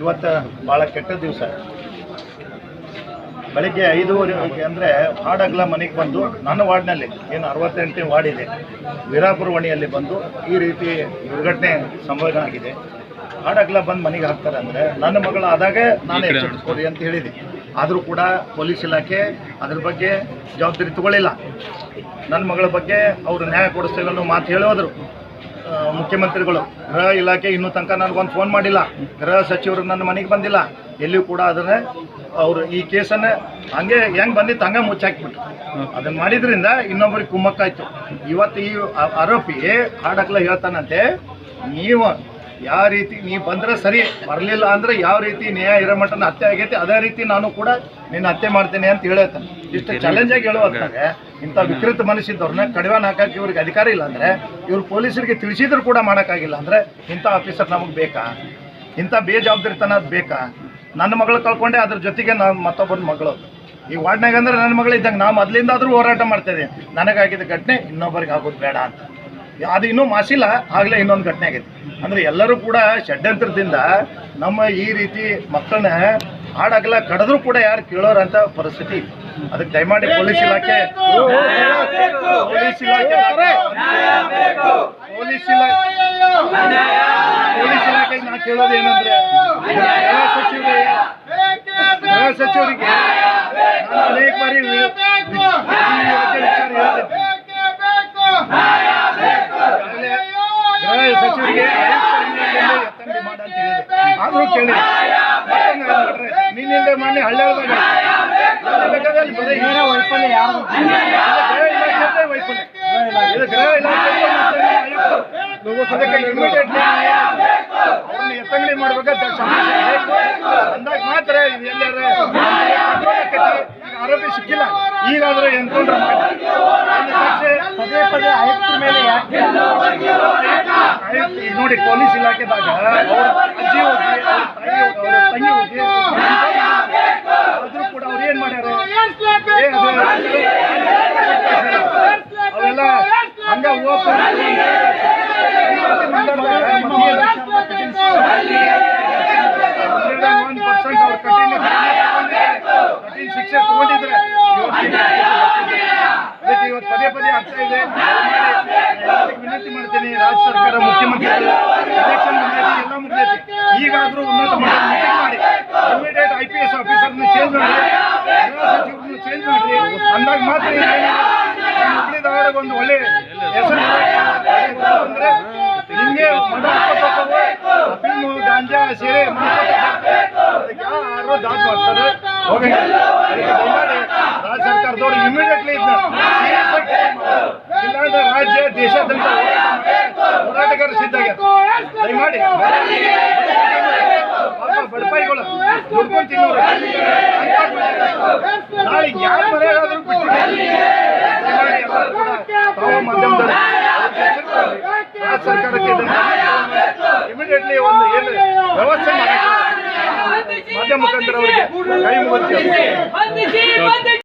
ಇವತ್ತು ಭಾಳ ಕೆಟ್ಟ ದಿವಸ. ಬೆಳಿಗ್ಗೆ ಐದೂವರೆ ಅಂದರೆ ಹಾಡಗ್ಲ ಮನೆಗೆ ಬಂದು ನನ್ನ ವಾರ್ಡ್ನಲ್ಲಿ ಏನು ಅರವತ್ತೆಂಟನೇ ವಾರ್ಡ್ ಇದೆ ವೀರಾಪುರ ವಣಿಯಲ್ಲಿ ಬಂದು ಈ ರೀತಿ ದುರ್ಘಟನೆ ಸಂಭವನ ಆಗಿದೆ. ಹಾಡಗ್ಲ ಬಂದು ಮನೆಗೆ ಹಾಕ್ತಾರೆ ಅಂದರೆ ನನ್ನ ಮಗಳು ಆದಾಗೆ ನಾನು ಎಚ್ಚರಿಸ್ಕೊಡಿ ಅಂತ ಹೇಳಿದೆ. ಆದರೂ ಕೂಡ ಪೊಲೀಸ್ ಇಲಾಖೆ ಅದ್ರ ಬಗ್ಗೆ ಜವಾಬ್ದಾರಿ ತಗೊಳ್ಳಿಲ್ಲ. ನನ್ನ ಮಗಳ ಬಗ್ಗೆ ಅವರು ನ್ಯಾಯ ಕೊಡಿಸ್ತೇವೆ ಅನ್ನೋ ಮಾತು ಹೇಳೋದ್ರು ಮುಖ್ಯಮಂತ್ರಿಗಳು, ಗೃಹ ಇಲಾಖೆ ಇನ್ನೂ ತನಕ ನನಗೊಂದು ಫೋನ್ ಮಾಡಿಲ್ಲ. ಗೃಹ ಸಚಿವರು ನನ್ನ ಮನೆಗೆ ಬಂದಿಲ್ಲ. ಎಲ್ಲಿಯೂ ಕೂಡ ಅದನ್ನೇ ಅವರು ಈ ಕೇಸನ್ನು ಹಂಗೆ ಹೆಂಗೆ ಬಂದಿತ್ತು ಹಂಗೆ ಮುಚ್ಚಾಕ್ಬಿಟ್ರು. ಅದನ್ನು ಮಾಡಿದ್ರಿಂದ ಇನ್ನೊಬ್ಬರಿಗೆ ಕುಮ್ಮಕ್ಕಾಯ್ತು. ಇವತ್ತು ಈ ಆರೋಪಿ ಹಾಡಕ್ಲ ಹೇಳ್ತಾನಂತೆ, ನೀವು ಯಾವ ರೀತಿ ನೀ ಬಂದರೆ ಸರಿ ಬರಲಿಲ್ಲ ಅಂದರೆ ಯಾವ ರೀತಿ ನ್ಯಾಯ ಇರೋ ಮಟ್ಟನ ಹತ್ಯೆ ಆಗೈತಿ ಅದೇ ರೀತಿ ನಾನು ಕೂಡ ನಿನ್ನ ಹತ್ಯೆ ಮಾಡ್ತೇನೆ ಅಂತ ಹೇಳ್ತಾನೆ ಇಷ್ಟು ಚಾಲೆಂಜ್ ಆಗಿ ಹೇಳುವಂತಾರೆ ಇಂಥ ವಿಕೃತ ಮನಸ್ಸಿದ್ದವ್ರನ್ನ ಕಡಿವಾಣ ಹಾಕಕ್ಕೆ ಇವ್ರಿಗೆ ಅಧಿಕಾರ ಇಲ್ಲ ಅಂದರೆ ಇವ್ರು ಪೊಲೀಸರಿಗೆ ತಿಳಿಸಿದ್ರು ಕೂಡ ಮಾಡೋಕ್ಕಾಗಿಲ್ಲ ಅಂದರೆ ಇಂಥ ಆಫೀಸರ್ ನಮಗೆ ಬೇಕಾ? ಇಂಥ ಬೇಜವಾಬ್ದಾರಿತನ ಅದು ಬೇಕಾ? ನನ್ನ ಮಗಳು ಕಳ್ಕೊಂಡೆ ಅದ್ರ ಜೊತೆಗೆ ನಾನು ಮತ್ತೊಬ್ಬನ ಮಗಳು ಈ ವಾರ್ಡ್ನಾಗ ಅಂದ್ರೆ ನನ್ನ ಮಗಳು ಇದ್ದಂಗೆ ನಾ ಮೊದಲಿಂದಾದರೂ ಹೋರಾಟ ಮಾಡ್ತಿದ್ದೆ ನನಗಾಗಿದ್ದ ಘಟನೆ ಇನ್ನೊಬ್ಬರಿಗೆ ಆಗೋದು ಬೇಡ ಅಂತ. ಅದು ಇನ್ನೂ ಮಾಸಿಲ್ಲ ಆಗಲೇ ಇನ್ನೊಂದು ಘಟನೆ ಆಗೈತೆ. ಅಂದರೆ ಎಲ್ಲರೂ ಕೂಡ ಷಡ್ಯಂತ್ರದಿಂದ ನಮ್ಮ ಈ ರೀತಿ ಮಕ್ಕಳನ್ನ ಹಾಡಾಗಲ್ಲ ಕಡಿದ್ರೂ ಕೂಡ ಯಾರು ಕೇಳೋರಂತ ಪರಿಸ್ಥಿತಿ ಅದಕ್ಕೆ ದಯಮಾಡಿ ಪೊಲೀಸ್ ಇಲಾಖೆ ಪೊಲೀಸ್ ಇಲಾಖೆ ಪೊಲೀಸ್ ಇಲಾಖೆ ಪೊಲೀಸ್ ಇಲಾಖೆಗೆ ನಾ ಕೇಳೋದು ಏನಂದ್ರೆ ಗೃಹ ಸಚಿವರಿಗೆ ಗೃಹ ಸಚಿವರಿಗೆ ನಾನು ಅನೇಕ ಬಾರಿ ವಿ- ವಿ- ಈ ಬಗ್ಗೆ ವಿಚಾರ ಹೇಳಿದ್ದೆ. ಈಗಾಗಲೇ ಗೃಹ ಸಚಿವರಿಗೆ ಎತ್ತಂಗಿ ಮಾಡ ಅಂತ ಆದರೂ ಕೇಳಿ ನಿನ್ನಿಂದ ಮೊನ್ನೆ ಬರೀ ಏನ ವೈಫಲ್ಯ ಯಾರು ಎತ್ತಂಗಡಿ ಮಾಡ್ಬೇಕಾದ್ರೆ ಸಮಸ್ಯೆ ಅಂದಾಗ ಮಾತ್ರ ಆರೋಪಿ ಸಿಕ್ಕಿಲ್ಲ ಈಗಾದ್ರೆ ಎನ್ಕೌಂಟರ್ ಪದೇ ಪದೇ ಆಯುಕ್ತರ ಮೇಲೆ ಯಾಕೆ ಆಯುಕ್ತ ನೋಡಿ ಪೊಲೀಸ್ ಇಲಾಖೆದಾಗ ಅವ್ರ ಅಜ್ಜಿ ಹೋಗಿ ಅವ್ರ ತಾಯಿ ಹೋಗಿ ಅವ್ರ ತಂಗಿ ಹೋಗಿ ಆದ್ರೂ ಕೂಡ ಅವ್ರು ಏನ್ ಮಾಡ್ಯಾರ ಏ ಅದು ಅವೆಲ್ಲ ಹಂಗ ಹೋಗ್ತಾರೆ ಒನ್ ಪರ್ಸೆಂಟ್ ಅವ್ರು ಕಠಿಣ ಕಠಿಣ ಶಿಕ್ಷೆ ತಗೊಂಡಿದ್ರೆ ಅದಕ್ಕೆ ಇವತ್ತು ಪದೇ ಪದೇ ಆಗ್ತಾ ಇದೆ. ವಿನಂತಿ ಮಾಡ್ತೀನಿ ರಾಜ್ಯ ಸರ್ಕಾರ ಮುಖ್ಯಮಂತ್ರಿಗಳು ಎಲೆಕ್ಷನ್ ಮುಗಿದೈತಿ ಎಲ್ಲ ಈಗಾದರೂ ಉನ್ನತ ಮಟ್ಟದ ಮಾಡಿ ಇಮಿಡಿಯೇಟ್ ಐ ಪಿ ಎಸ್ ಆಫೀಸರ್ನ ಚೇಂಜ್ ಮಾಡಿ, ಗೃಹ ಸಚಿವರನ್ನು ಚೇಂಜ್ ಮಾಡಿ. ಅಂದಾಗ ಮಾತ್ರ ಹುಬ್ಳಿ ಧಾರವಾಡಕ್ಕೆ ಒಂದು ಒಳ್ಳೆ ಹೆಸರು ಅಂದ್ರೆ ಹಿಂಗೆ ಮಡ ಫಿಲ್ಮು ಗಾಂಜಾ ಸೇರೆ ಅದಕ್ಕೆ ಯಾರು ದಾಟ್ ಮಾಡ್ತಾರೆ ರಾಜ್ಯ ಇಮಿಡಿಯೇಟ್ಲಿ ಇಲ್ಲಾಂದ್ರೆ ರಾಜ್ಯ, ದೇಶಾದ್ಯಂತ ಹೋರಾಟಗಾರ ಸಿದ್ಧಾಗ ದಯಮಾಡಿ. ಬಡಪಾಯಿಗಳು ದುಡ್ಕೊಂಡು ತಿನ್ನೋರು. ನಾಳೆ ಯಾರ ಎಲ್ಲರೂ ಕೂಡ ತಾವು ಮಾಧ್ಯಮದವರು. ರಾಜ್ಯ ಸರ್ಕಾರಕ್ಕೆ ಇಮಿಡಿಯೇಟ್ಲಿ ಒಂದು ಏನು ವ್ಯವಸ್ಥೆ ಮಾಡಿ ಮಾಧ್ಯಮ ಮುಖಾಂತರ ಅವರಿಗೆ ಕೈ